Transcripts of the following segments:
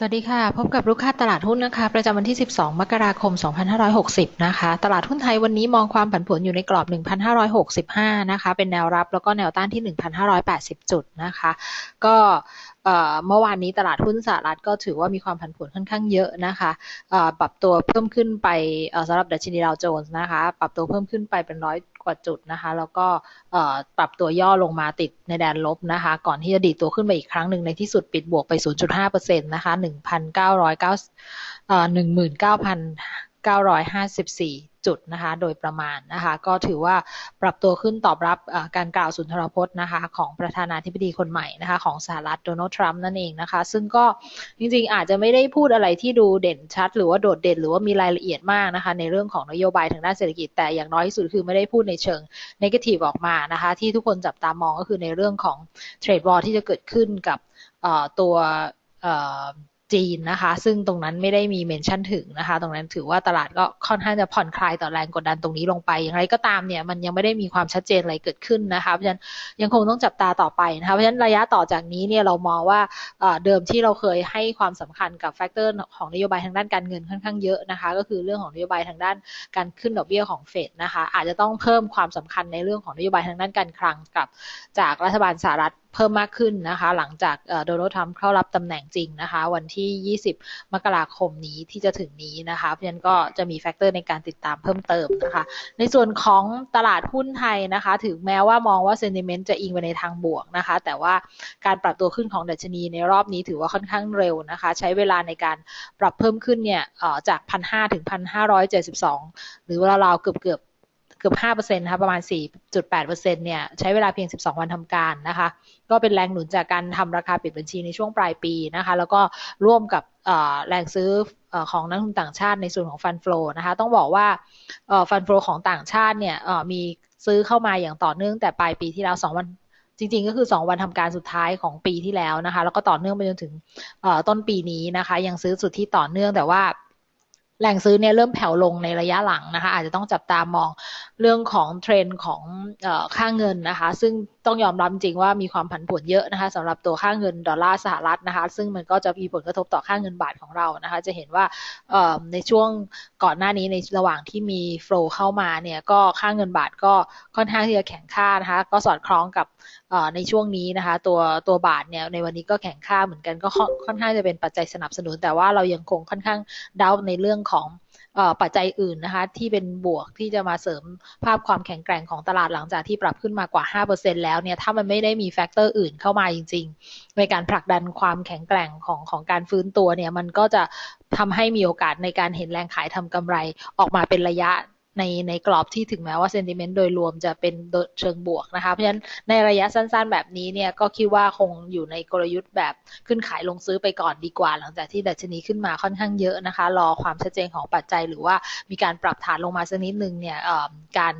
สวัสดีค่ะ พบกับลูกค้าตลาดหุ้นนะคะ ประจำวันที่ 12 มกราคม 2560 นะคะ ตลาดหุ้นไทยวันนี้มองความผันผวนอยู่ในกรอบ 1,565 นะคะ เป็นแนวรับแล้วก็แนวต้านที่ 1,580 จุดนะคะ ก็เมื่อวานนี้ตลาดหุ้นสหรัฐก็ถือว่ามีความผันผวนค่อนข้างเยอะนะคะปรับตัวเพิ่มขึ้นไปสำหรับดัชนีดาวโจนส์นะคะ ปรับตัวเพิ่มขึ้นไปเป็นร้อย ว่าจุดนะคะ แล้วก็ปรับตัวย่อลงมาติดในแดนลบนะคะ ก่อนที่จะดีดตัวขึ้นไปอีกครั้งหนึ่งในที่สุดปิดบวกไป 0.5%นะคะ1,991,9954 จุดนะคะโดยประมาณนะคะก็ถือว่าปรับตัวขึ้นตอบรับการกล่าวสุนทรพจน์นะคะของประธานาธิบดีคนใหม่นะคะของสหรัฐโดนัลด์ทรัมป์นั่นเองนะคะซึ่งก็จริงๆ อาจจะไม่ได้พูดอะไรที่ดูเด่นชัด หรือว่าโดดเด่นหรือว่ามีรายละเอียดมากนะคะในเรื่องของนโยบายทางด้านเศรษฐกิจแต่อย่างน้อยที่สุดคือไม่ได้พูดในเชิงนกาทีฟออกมานะคะที่ทุกคนจับตามองก็คือในเรื่องของเทรดวอร์ที่จะเกิดขึ้นกับตัว จีนนะคะ ซึ่งตรงนั้นไม่ได้มีเมนชั่นถึงนะคะ ตรงนั้นถือว่าตลาดก็ค่อนข้างจะผ่อนคลายต่อแรงกดดันตรงนี้ลงไป อย่างไรก็ตามเนี่ยมันยังไม่ได้มีความชัดเจนอะไรเกิดขึ้นนะคะ เพราะฉะนั้นยังคงต้องจับตาต่อไปนะคะ เพราะฉะนั้นระยะต่อจากนี้เนี่ยเรามองว่าเดิมที่เราเคยให้ความสำคัญกับแฟกเตอร์ของนโยบายทางด้านการเงินค่อนข้างเยอะนะคะ ก็คือเรื่องของนโยบายทางด้านการขึ้นดอกเบี้ยของเฟดนะคะ อาจจะต้องเพิ่มความสำคัญในเรื่องของนโยบายทางด้านการคลังกับจากรัฐบาลสหรัฐเพิ่มมากขึ้นนะคะ หลังจากโดนัลด์ทรัมป์เข้ารับตำแหน่งจริงนะคะ วันที่ 20 มกราคมนี้ที่จะถึงนี้นะคะ เพราะฉะนั้นก็จะมีแฟกเตอร์ในการติดตามเพิ่มเติมนะคะ ในส่วนของตลาดหุ้นไทยนะคะ ถึงแม้ว่ามองว่าเซนิเมนต์จะอิงไปในทางบวกนะคะ แต่ว่าการปรับตัวขึ้นของดัชนีในรอบนี้ถือว่าค่อนข้างเร็วนะคะ ใช้เวลาในการปรับเพิ่มขึ้นเนี่ยจาก 1,500 ถึง 1,572 หรือเวลาราวเกือบเกือบ เกือบ5%นะคะประมาณ 4.8%เนี่ยใช้เวลาเพียง 12 วันทำการนะคะ ก็เป็นแรงหนุนจากการทำราคาปิดบัญชีในช่วงปลายปีนะคะ แล้วก็ร่วมกับแรงซื้อของนักลงทุนต่างชาติในส่วนของฟันฟลูนะคะ ต้องบอกว่าฟันฟลูของต่างชาติเนี่ยมีซื้อเข้ามาอย่างต่อเนื่องแต่ปลายปีที่แล้ว2วันจริงๆ ก็คือ 2 วันทำการสุดท้ายของปีที่แล้วนะคะ แล้วก็ต่อเนื่องไปจนถึงต้นปีนี้นะคะ ยังซื้อสุดที่ต่อเนื่องแต่ว่าแหล่งซื้อเนี่ยเริ่มแผ่วลงในระยะหลังนะคะ อาจจะต้องจับตามอง เรื่องของเทรนด์ของค่าเงินนะคะ ซึ่งต้องยอมรับจริงว่ามีความผันผวนเยอะนะคะสำหรับตัวค่าเงินดอลลาร์สหรัฐนะคะ ซึ่งมันก็จะมีผลกระทบต่อค่าเงินบาทของเรานะคะ จะเห็นว่าในช่วงก่อนหน้านี้ในระหว่างที่มีโฟล์เข้ามาเนี่ยก็ค่าเงินบาทก็ค่อนข้างที่จะแข็งค่านะคะ ก็สอดคล้องกับในช่วงนี้นะคะ ตัวตัวบาทเนี่ยในวันนี้ก็แข็งค่าเหมือนกันก็ค่อนข้างจะเป็นปัจจัยสนับสนุน แต่ว่าเรายังคงค่อนข้างดาในเรื่องของ ปัจจัยอื่นนะคะที่เป็นบวกที่จะมาเสริมภาพความแข็งแกร่งของตลาดหลังจากที่ปรับขึ้นมากว่า 5%แล้วเนี่ยถ้ามันไม่ได้มีแฟกเตอร์อื่นเข้ามาจริง ๆ ในการผลักดันความแข็งแกร่งของของการฟื้นตัวเนี่ยมันก็จะทำให้มีโอกาสในการเห็นแรงขายทำกำไรออกมาเป็นระยะ ในในกรอบที่ถึงแม้ว่าเซนติเมนต์โดยรวมจะเป็นเชิงบวกนะคะ เพราะฉะนั้นในระยะสั้นๆแบบนี้เนี่ยก็คิดว่าคงอยู่ในกลยุทธ์แบบขึ้นขายลงซื้อไปก่อนดีกว่า หลังจากที่ดัชนีขึ้นมาค่อนข้างเยอะนะคะ รอความชัดเจนของปัจจัย หรือว่ามีการปรับฐานลงมาสักนิดนึงเนี่ยการ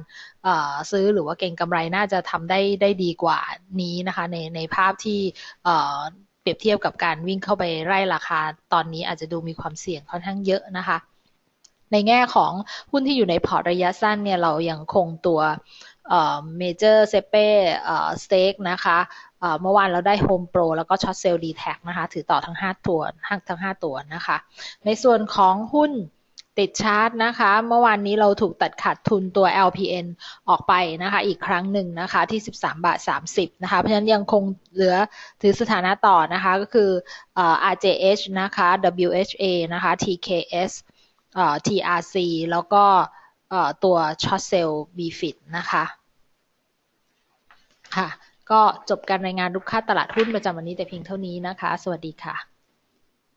ซื้อหรือว่าเก่งกำไรน่าจะทำได้ได้ดีกว่านี้นะคะ ในในภาพที่เปรียบเทียบกับการวิ่งเข้าไปไล่ราคา ตอนนี้อาจจะดูมีความเสี่ยงค่อนข้างเยอะนะคะ ในแง่ของหุ้นที่อยู่ในพอร์ตระยะสั้นเนี่ยเรายังคงตัวเมเจอร์เซเป้สเต็กนะคะเมื่อวานเราได้โฮมโปรแล้วก็ช็อตเซลล์ดีแท็นะคะ ถือต่อทั้ง 5 ตัวทั้ง 5 ตัวนะคะ ในส่วนของหุ้นติดชาร์ตนะคะ เมื่อวานนี้เราถูกตัดขาดทุนตัว LPN ออกไปนะคะ อีกครั้งหนึ่งนะคะที่ 13 บาท 30 นะคะ เพราะฉะนั้นยังคงเหลือถือสถานะต่อนะคะ ก็คือ RJH นะคะ WHA นะคะ TKS TRC แล้วก็ตัว Short Sale BFIT นะคะค่ะก็จบการรายงานลูกค้าตลาดหุ้นประจำวันนี้แต่เพียงเท่านี้นะคะ สวัสดีค่ะ